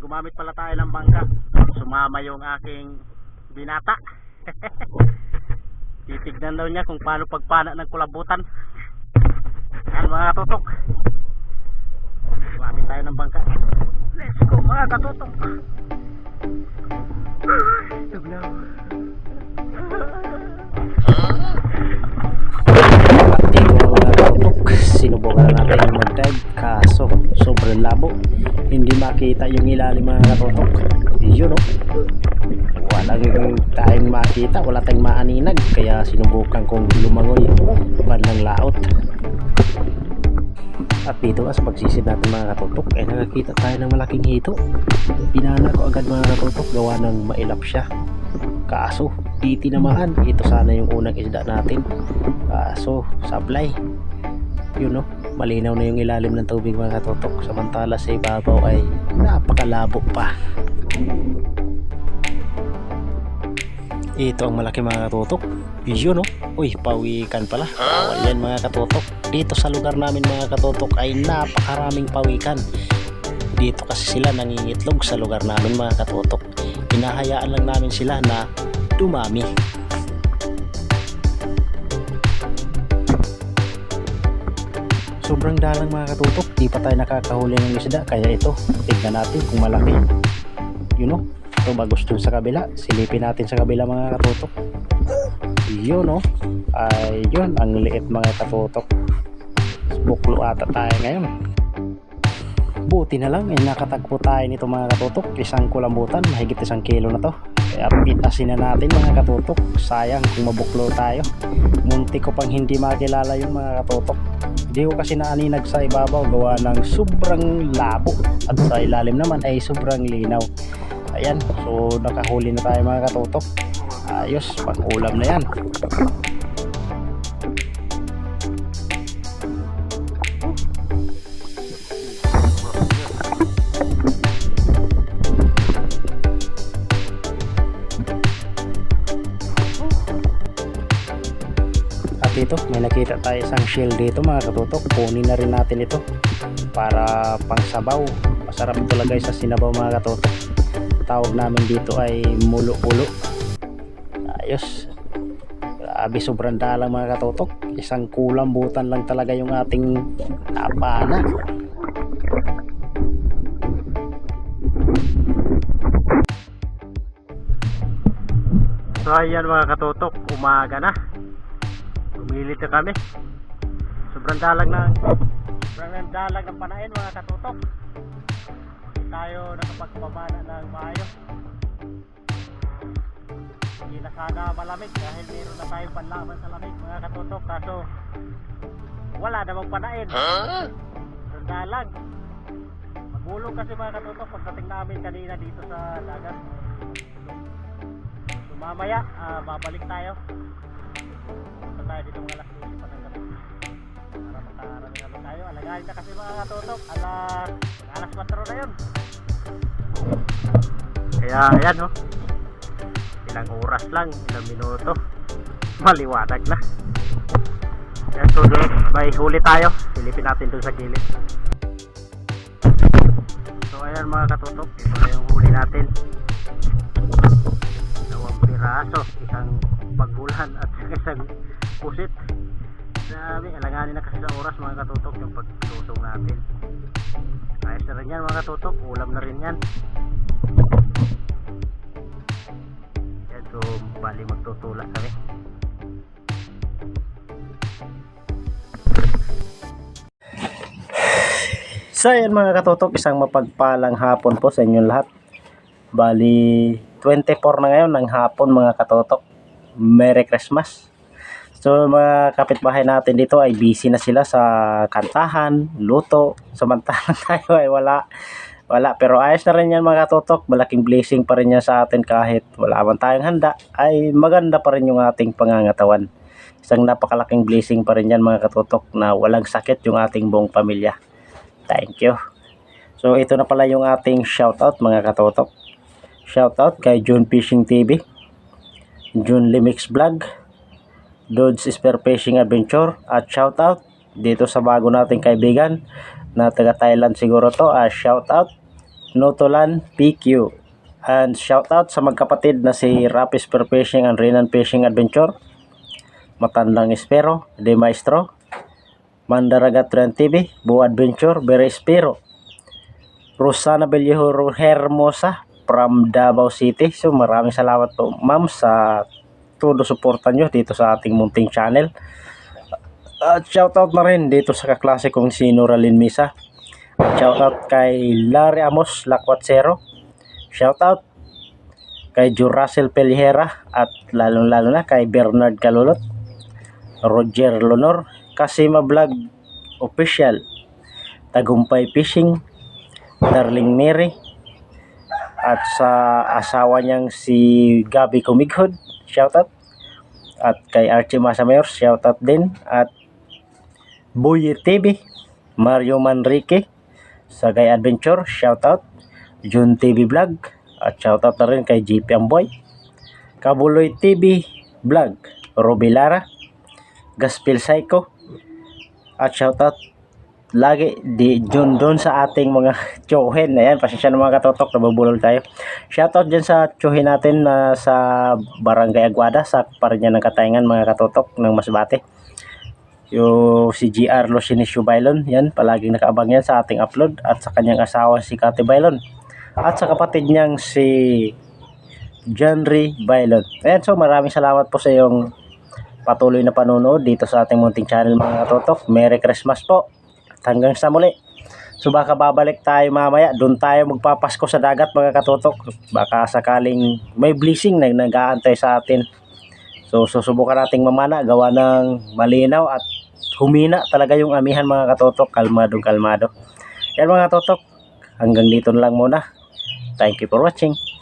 gumamit pala tayo ng bangka. Sumama yung aking binata. Titignan daw niya kung paano pagpana ng kulabutan. Yan mga katutok. Gumamit tayo ng bangka. Let's go mga katutok. Tugnaw. Ating mga katok, sinubukan na natin mag-dive kaso sobrang labo. Hindi makita yung ilalim mga katotok. Yun o. Walang tayong makita, wala tayong maaninag. Kaya sinubukan kong lumangoy bandang laot. At dito as pagsisid natin mga katotok ay nakakita tayo ng malaking hito. Pinana ko agad mga katotok gawa ng mailap siya. Kaso, di tinamaan. Ito sana yung unang isda natin. Kaso, sablay. Yun no, malinaw na yung ilalim ng tubig mga katotok. Samantala sa ibabaw ay napakalabo pa. Ito ang malaki mga katotok. Yun no, uy, pawikan pala. Bawal yan mga katotok. Dito sa lugar namin mga katotok ay napakaraming pawikan. Dito kasi sila nangingitlog sa lugar namin mga katotok. Hinahayaan lang namin sila na dumami. Sobrang dalang mga katutok, di pa tayo nakakahuli ng isda kaya ito, tignan natin kung malaki. You know, ito bagos dun sa kabila, silipin natin sa kabila mga katutok. Yun no, ay yun, ang liit mga katutok. Buklo ata tayo ngayon. Buti na lang, eh, nakatagpo tayo nito mga katutok. Isang kulambutan, mahigit isang kilo na to. Kaya pitasin na natin mga katutok. Sayang kung mabuklo tayo. Munti ko pang hindi makilala yung mga katutok. Hindi ko kasi naaninag sa ibabaw gawa ng sobrang labo. At sa ilalim naman ay sobrang linaw. Ayan, so nakahuli na tayo mga katutok. Ayos, pang ulam na yan. Dito, may nakita tayo isang shell dito mga katutok. Kunin na rin natin ito para pangsabaw. Masarap talaga sa sinabaw mga katutok. Tawag namin dito ay mulo-ulo. Ayos. Grabe, sobrang dalang mga katutok. Isang kulambutan lang talaga yung ating napana. So ayan mga katutok, umaga na. Gumilit na kami. Sobrang dalang ng sobrang dalang ng panain mga katutok. Hindi tayo nakapagpamana ng maayos. Hindi na sana malamig dahil meron na tayong panlaban sa lamig mga katutok. Kaso wala namang panain. Sobrang dalang. Magulong kasi mga katutok pagdating namin kanina dito sa dagat. So mamaya, ah, babalik tayo. Tayo dito mga alas 12 pa ng gabi. Para makarami kami tayo. Alagayin na kasi mga katutok. Alas, alas 4 na yun. Kaya ayan oh. Ilang oras lang, ilang minuto. Maliwanag na. Yan, so doon, may huli tayo. Silipin natin doon sa gilid. So ayan mga katutok, ito na yung huli natin dalawang piraso, isang pagbulan at isang pusit. Sabi, alanganin na kasi sa oras mga katutok yung pagsusong natin. Ayos na rin yan mga katutok, ulam na rin yan. So bali magtutulak kami. So ayan mga katutok, isang mapagpalang hapon po sa inyong lahat. Bali, 24 na ngayon ng hapon mga katutok. Merry Christmas. So mga kapitbahay natin dito ay busy na sila sa kantahan, luto. Samantalang tayo ay wala. Wala, pero ayos na rin yan mga katutok. Malaking blessing pa rin yan sa atin kahit wala man tayong handa. Ay maganda pa rin yung ating pangangatawan. Isang napakalaking blessing pa rin yan mga katutok na walang sakit yung ating buong pamilya. Thank you. So ito na pala yung ating shoutout mga katotok. Shoutout kay June Fishing TV, June Limix Vlog, Dodge Spear Fishing Adventure at shoutout dito sa bago nating kaibigan na taga Thailand siguro to. Uh, shoutout Notolan PQ. And shoutout sa magkapatid na si Rapis Per Fishing and Renan Fishing Adventure. Matandang Espero, De Maestro, Mandaragat Trend TV, Bu Adventure, Bere Espero, Rosana Bellejo Hermosa from Davao City. So maraming salamat po ma'am sa todo suporta nyo dito sa ating munting channel. At shoutout na rin dito sa kaklase kong si Noralyn Misa. At shoutout kay Larry Amos Lakwatsero. Shoutout kay Jurasel Pelihera at lalong-lalo na kay Bernard Kalulot, Roger Lonor, Kasima Vlog Official, Tagumpay Fishing, Darling Mary, at sa asawa niyang si Gabi Kumighod, shoutout. At kay Archie Masamayor, shoutout din. At Boye TV, Mario Manrique, Sagay Adventure, shoutout. Jun TV Vlog, at shoutout na rin kay JP Amboy. Kabuloy TV Vlog, Ruby Lara, Gaspil Psycho, at shoutout lagi di dun doon sa ating mga tsuhin ayan pasensya na mga katotok nabubulol tayo. Shoutout dyan sa tsuhin natin na sa Barangay Aguada sa Parinyan ng Katayngan mga katotok ng Masbate. Yung si GR Losinisio Bailon yan palaging nakaabang yan sa ating upload. At sa kanyang asawa si Kate Bailon at sa kapatid niyang si Janry Bailon ayan so maraming salamat po sa iyong patuloy na panonood dito sa ating munting channel mga katotok. Merry Christmas po hanggang sa muli. So baka babalik tayo mamaya, doon tayo magpapasko sa dagat mga katutok. Baka sakaling may blessing na nag-aantay sa atin. So susubukan nating mamana, gawa ng malinaw at humina talaga yung amihan mga katutok. Kalmado, kalmado. Yan mga katutok, hanggang dito na lang muna. Thank you for watching.